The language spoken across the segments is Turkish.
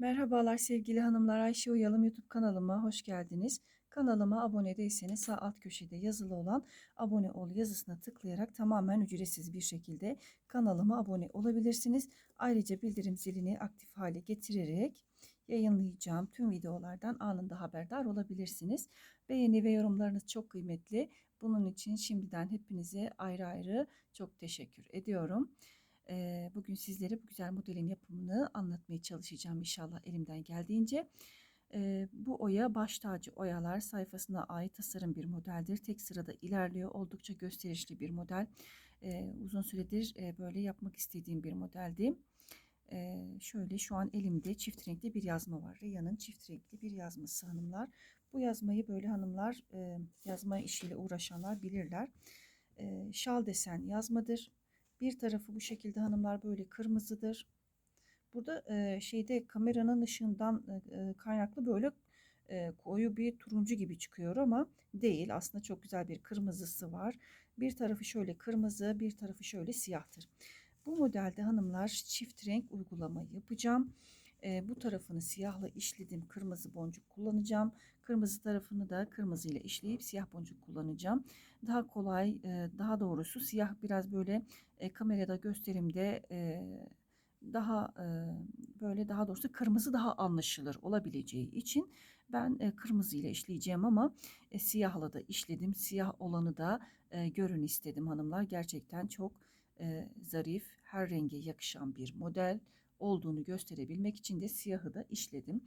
Merhabalar sevgili hanımlar Ayşe Uyalım YouTube kanalıma hoş geldiniz. Kanalıma abone değilseniz sağ alt köşede yazılı olan abone ol yazısına tıklayarak tamamen ücretsiz bir şekilde kanalıma abone olabilirsiniz. Ayrıca bildirim zilini aktif hale getirerek yayınlayacağım tüm videolardan anında haberdar olabilirsiniz. Beğeni ve yorumlarınız çok kıymetli. Bunun için şimdiden hepinize ayrı ayrı çok teşekkür ediyorum. Bugün sizlere bu güzel modelin yapımını anlatmaya çalışacağım inşallah elimden geldiğince. Bu oya baş tacı oyalar sayfasına ait tasarım bir modeldir. Tek sırada ilerliyor. Oldukça gösterişli bir model. Uzun süredir böyle yapmak istediğim bir modeldi. Eee, şöyle şu an elimde çift renkli bir yazma var. Reya'nın çift renkli bir yazması hanımlar. Bu yazmayı böyle hanımlar e, yazma işiyle uğraşanlar bilirler. E, şal desen yazmadır. Bir tarafı bu şekilde hanımlar böyle kırmızıdır. Burada e, şeyde kameranın ışığından e, e, kaynaklı böyle e, koyu bir turuncu gibi çıkıyor ama değil. Aslında çok güzel bir kırmızısı var. Bir tarafı şöyle kırmızı, bir tarafı şöyle siyahtır. Bu modelde hanımlar çift renk uygulama yapacağım. E, bu tarafını siyahla işledim. Kırmızı boncuk kullanacağım. Kırmızı tarafını da kırmızı ile işleyip siyah boncuk kullanacağım. Daha kolay, e, daha doğrusu siyah biraz böyle e, kamerada gösterimde e, daha e, böyle daha doğrusu kırmızı daha anlaşılır olabileceği için ben e, kırmızı ile işleyeceğim ama e, siyahla da işledim. Siyah olanı da e, görün istedim hanımlar. Gerçekten çok e, zarif, her renge yakışan bir model olduğunu gösterebilmek için de siyahı da işledim.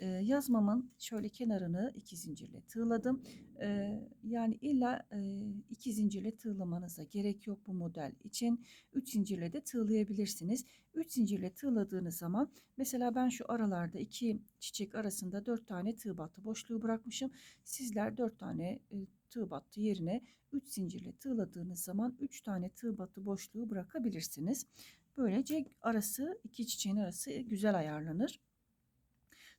Ee, yazmamın şöyle kenarını iki zincirle tığladım. Ee, yani illa e, iki zincirle tığlamanıza gerek yok bu model için. Üç zincirle de tığlayabilirsiniz. Üç zincirle tığladığınız zaman mesela ben şu aralarda iki çiçek arasında dört tane tığ battı boşluğu bırakmışım. Sizler dört tane e, tığ battı yerine 3 zincirle tığladığınız zaman 3 tane tığ battı boşluğu bırakabilirsiniz. Böylece arası iki çiçeğin arası güzel ayarlanır.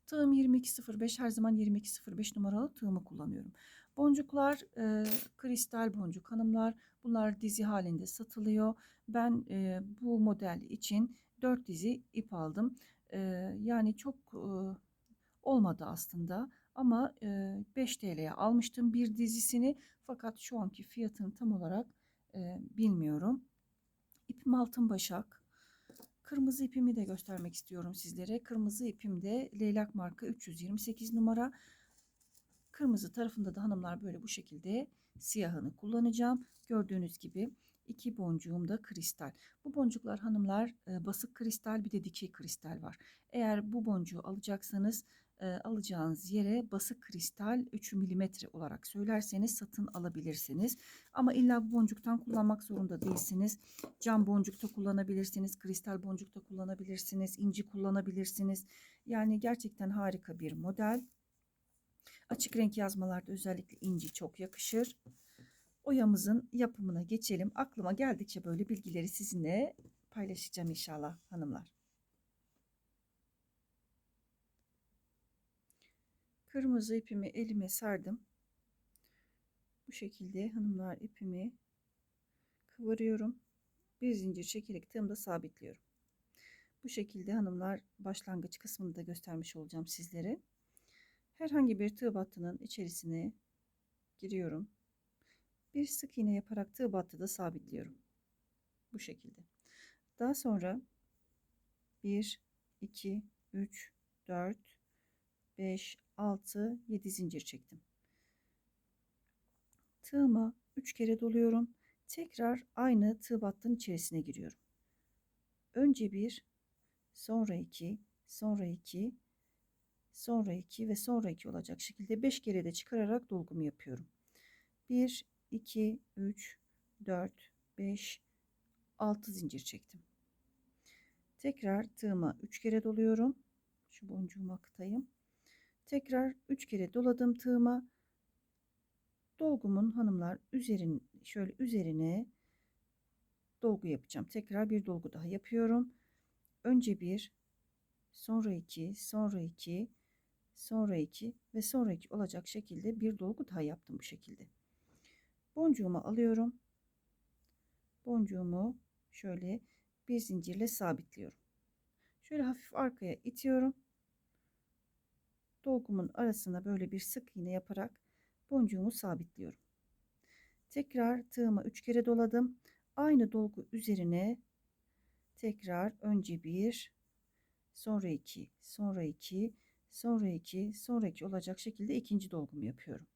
Tığım 2205 her zaman 2205 numaralı tığımı kullanıyorum. Boncuklar e, kristal boncuk hanımlar. Bunlar dizi halinde satılıyor. Ben e, bu model için 4 dizi ip aldım. E, yani çok e, olmadı aslında. Ama e, 5 TL'ye almıştım bir dizisini. Fakat şu anki fiyatını tam olarak e, bilmiyorum. İpim altın başak. Kırmızı ipimi de göstermek istiyorum sizlere. Kırmızı ipim de leylak marka 328 numara. Kırmızı tarafında da hanımlar böyle bu şekilde siyahını kullanacağım. Gördüğünüz gibi iki boncuğum da kristal. Bu boncuklar hanımlar e, basık kristal bir de dikey kristal var. Eğer bu boncuğu alacaksanız alacağınız yere basık kristal 3 mm olarak söylerseniz satın alabilirsiniz. Ama illa bu boncuktan kullanmak zorunda değilsiniz. Cam boncukta kullanabilirsiniz, kristal boncukta kullanabilirsiniz, inci kullanabilirsiniz. Yani gerçekten harika bir model. Açık renk yazmalarda özellikle inci çok yakışır. Oyamızın yapımına geçelim. Aklıma geldikçe böyle bilgileri sizinle paylaşacağım inşallah hanımlar. Kırmızı ipimi elime sardım. Bu şekilde hanımlar ipimi kıvırıyorum. Bir zincir çekerek tığımda sabitliyorum. Bu şekilde hanımlar başlangıç kısmını da göstermiş olacağım sizlere. Herhangi bir tığ battının içerisine giriyorum. Bir sık iğne yaparak tığ battıda sabitliyorum. Bu şekilde. Daha sonra 1, 2, 3, 4, 5, 6, 7 zincir çektim. Tığıma 3 kere doluyorum. Tekrar aynı tığ battının içerisine giriyorum. Önce 1, sonra 2, sonra 2, sonra 2 ve sonra 2 olacak şekilde 5 kere de çıkararak dolgumu yapıyorum. 1, 2, 3, 4, 5, 6 zincir çektim. Tekrar tığıma 3 kere doluyorum. Şu boncuğumu akıtayım. Tekrar 3 kere doladım tığıma. Dolgumun hanımlar üzerin şöyle üzerine dolgu yapacağım. Tekrar bir dolgu daha yapıyorum. Önce bir, sonra iki, sonra iki, sonra iki ve sonra iki olacak şekilde bir dolgu daha yaptım bu şekilde. Boncuğumu alıyorum. Boncuğumu şöyle bir zincirle sabitliyorum. Şöyle hafif arkaya itiyorum dolgumun arasına böyle bir sık iğne yaparak boncuğumu sabitliyorum. Tekrar tığıma 3 kere doladım. Aynı dolgu üzerine tekrar önce bir, sonra iki, sonra iki, sonra iki, sonra iki olacak şekilde ikinci dolgumu yapıyorum.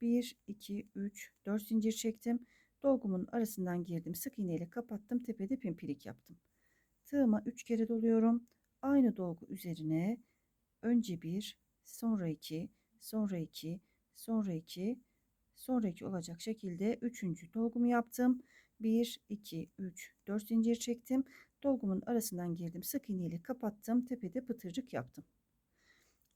1, 2, 3, 4 zincir çektim. Dolgumun arasından girdim. Sık iğne ile kapattım. Tepede pimpirik yaptım. Tığıma 3 kere doluyorum. Aynı dolgu üzerine önce bir, sonra iki, sonra iki, sonra iki, sonra iki olacak şekilde üçüncü dolgumu yaptım. 1, 2, 3, 4 zincir çektim. Dolgumun arasından girdim. Sık iğne ile kapattım. Tepede pıtırcık yaptım.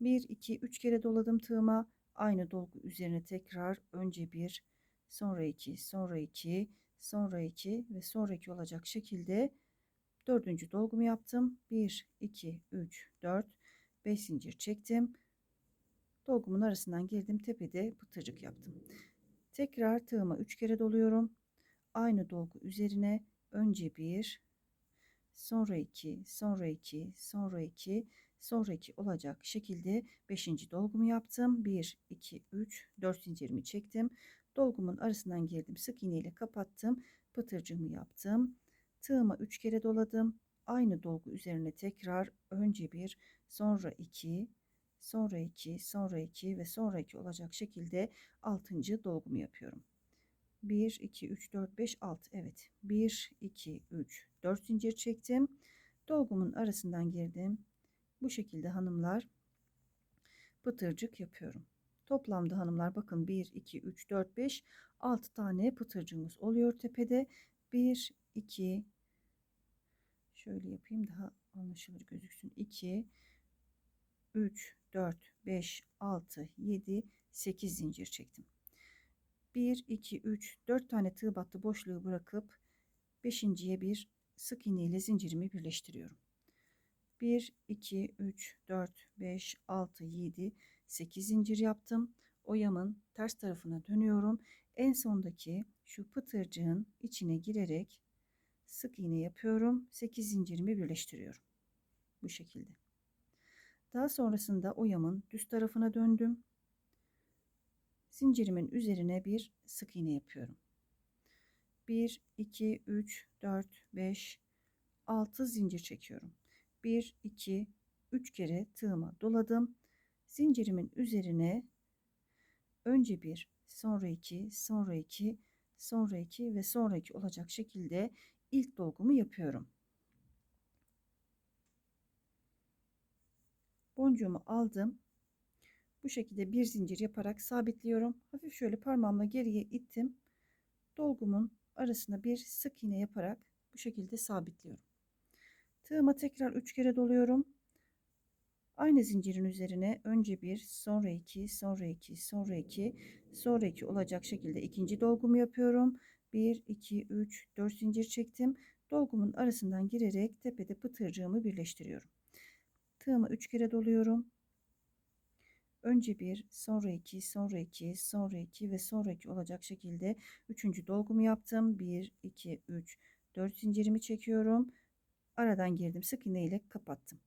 1, 2, 3 kere doladım tığıma. Aynı dolgu üzerine tekrar önce bir, sonra iki, sonra iki, sonra iki ve sonra iki olacak şekilde dördüncü dolgumu yaptım. 1, 2, 3, 4, 5 zincir çektim. Dolgumun arasından girdim. Tepede pıtırcık yaptım. Tekrar tığıma 3 kere doluyorum. Aynı dolgu üzerine önce bir, sonra iki, sonra iki, sonra iki, sonra iki olacak şekilde 5. dolgumu yaptım. 1, 2, 3, 4 zincirimi çektim. Dolgumun arasından girdim. Sık iğne ile kapattım. Pıtırcığımı yaptım. Tığıma 3 kere doladım. Aynı dolgu üzerine tekrar önce bir, sonra iki, sonra iki, sonra iki ve sonra iki olacak şekilde 6. dolgumu yapıyorum. 1, 2, 3, 4, 5, 6. Evet. 1, 2, 3, 4 zincir çektim. Dolgumun arasından girdim. Bu şekilde hanımlar pıtırcık yapıyorum. Toplamda hanımlar bakın 1, 2, 3, 4, 5, 6 tane pıtırcığımız oluyor tepede. 1, 2, şöyle yapayım daha anlaşılır gözüksün. 2, 3, 4, 5, 6, 7, 8 zincir çektim. 1, 2, 3, 4 tane tığ battı boşluğu bırakıp 5.ye bir sık iğne ile zincirimi birleştiriyorum. 1, 2, 3, 4, 5, 6, 7, 8 zincir yaptım. Oyamın ters tarafına dönüyorum. En sondaki şu pıtırcığın içine girerek sık iğne yapıyorum. 8 zincirimi birleştiriyorum. Bu şekilde. Daha sonrasında oyamın düz tarafına döndüm. Zincirimin üzerine bir sık iğne yapıyorum. 1, 2, 3, 4, 5, 6 zincir çekiyorum. 1, 2, 3 kere tığıma doladım. Zincirimin üzerine önce bir, sonra iki, sonra iki, sonra iki ve sonra iki olacak şekilde ilk dolgumu yapıyorum. Boncuğumu aldım. Bu şekilde bir zincir yaparak sabitliyorum. Hafif şöyle parmağımla geriye ittim. Dolgumun arasına bir sık iğne yaparak bu şekilde sabitliyorum. Tığıma tekrar 3 kere doluyorum. Aynı zincirin üzerine önce bir, sonra iki, sonra iki, sonra iki, sonra iki olacak şekilde ikinci dolgumu yapıyorum. 1, 2, 3, 4 zincir çektim. Dolgumun arasından girerek tepede pıtırcığımı birleştiriyorum. Tığımı 3 kere doluyorum. Önce bir, sonra iki, sonra iki, sonra iki ve sonra iki olacak şekilde üçüncü dolgumu yaptım. 1, 2, 3, 4 zincirimi çekiyorum. Aradan girdim. Sık iğne ile kapattım.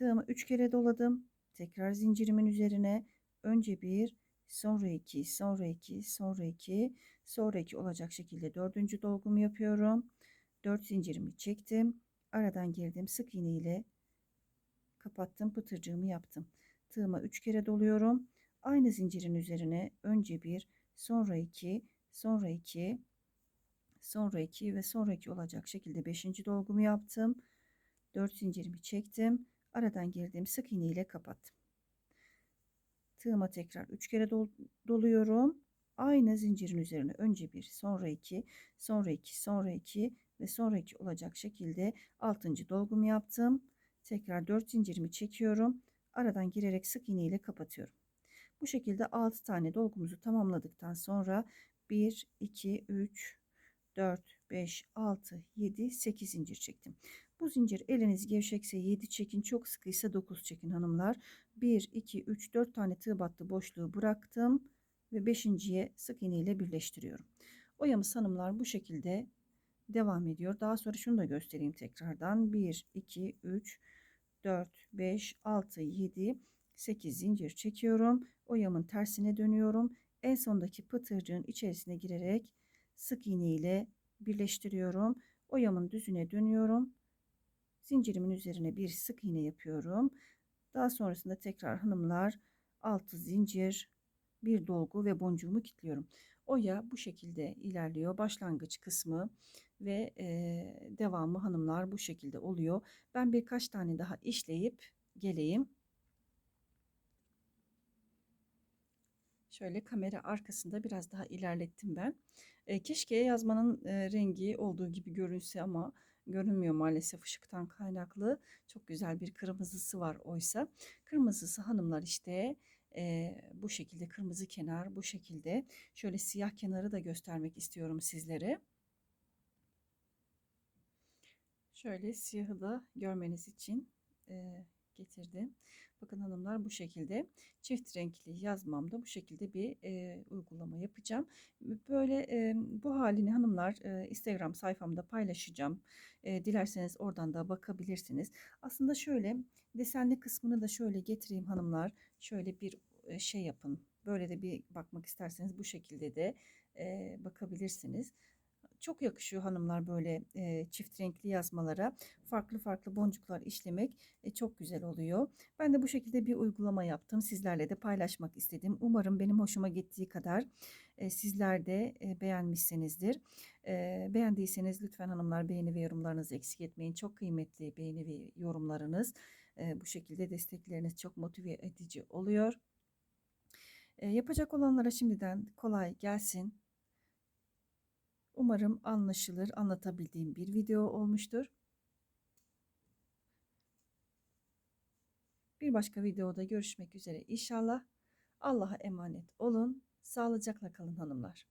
Tığımı 3 kere doladım. Tekrar zincirimin üzerine önce bir, sonra iki, sonra iki, sonra iki, sonra iki olacak şekilde dördüncü dolgumu yapıyorum. 4 zincirimi çektim. Aradan girdim. Sık iğne ile kapattım. Pıtırcığımı yaptım. Tığıma 3 kere doluyorum. Aynı zincirin üzerine önce bir, sonra iki, sonra iki, sonra iki ve sonra iki olacak şekilde 5. dolgumu yaptım. 4 zincirimi çektim. Aradan girdim. Sık iğne ile kapattım. Tığıma tekrar 3 kere dol doluyorum. Aynı zincirin üzerine önce bir, sonra iki, sonra iki, sonra iki ve sonra iki olacak şekilde 6. dolgumu yaptım. Tekrar 4 zincirimi çekiyorum aradan girerek sık iğne ile kapatıyorum. Bu şekilde 6 tane dolgumuzu tamamladıktan sonra 1, 2, 3, 4, 5, 6, 7, 8 zincir çektim. Bu zincir eliniz gevşekse 7 çekin, çok sıkıysa 9 çekin hanımlar. 1, 2, 3, 4 tane tığ battı boşluğu bıraktım ve 5.ye sık iğne ile birleştiriyorum. Oyamız hanımlar bu şekilde devam ediyor. Daha sonra şunu da göstereyim tekrardan. 1, 2, 3, 4, 5, 6, 7, 8 zincir çekiyorum. Oyamın tersine dönüyorum. En sondaki pıtırcığın içerisine girerek sık iğne ile birleştiriyorum. Oyamın düzüne dönüyorum. Zincirimin üzerine bir sık iğne yapıyorum. Daha sonrasında tekrar hanımlar 6 zincir, bir dolgu ve boncuğumu kilitliyorum. Oya bu şekilde ilerliyor. Başlangıç kısmı ve e, devamı hanımlar bu şekilde oluyor. Ben birkaç tane daha işleyip geleyim. Şöyle kamera arkasında biraz daha ilerlettim ben. E, keşke yazmanın e, rengi olduğu gibi görünse ama görünmüyor maalesef ışıktan kaynaklı. Çok güzel bir kırmızısı var oysa. Kırmızısı hanımlar işte e, bu şekilde kırmızı kenar bu şekilde. Şöyle siyah kenarı da göstermek istiyorum sizlere. Şöyle siyahı da görmeniz için e, getirdim. Bakın hanımlar bu şekilde çift renkli yazmamda bu şekilde bir e, uygulama yapacağım. Böyle e, bu halini hanımlar e, Instagram sayfamda paylaşacağım. E, dilerseniz oradan da bakabilirsiniz. Aslında şöyle desenli kısmını da şöyle getireyim hanımlar. Şöyle bir e, şey yapın. Böyle de bir bakmak isterseniz bu şekilde de e, bakabilirsiniz. Çok yakışıyor hanımlar böyle e, çift renkli yazmalara. Farklı farklı boncuklar işlemek e, çok güzel oluyor. Ben de bu şekilde bir uygulama yaptım. Sizlerle de paylaşmak istedim. Umarım benim hoşuma gittiği kadar e, sizler de e, beğenmişsinizdir. E, beğendiyseniz lütfen hanımlar beğeni ve yorumlarınızı eksik etmeyin. Çok kıymetli beğeni ve yorumlarınız. E, bu şekilde destekleriniz çok motive edici oluyor. E, yapacak olanlara şimdiden kolay gelsin. Umarım anlaşılır, anlatabildiğim bir video olmuştur. Bir başka videoda görüşmek üzere inşallah. Allah'a emanet olun. Sağlıcakla kalın hanımlar.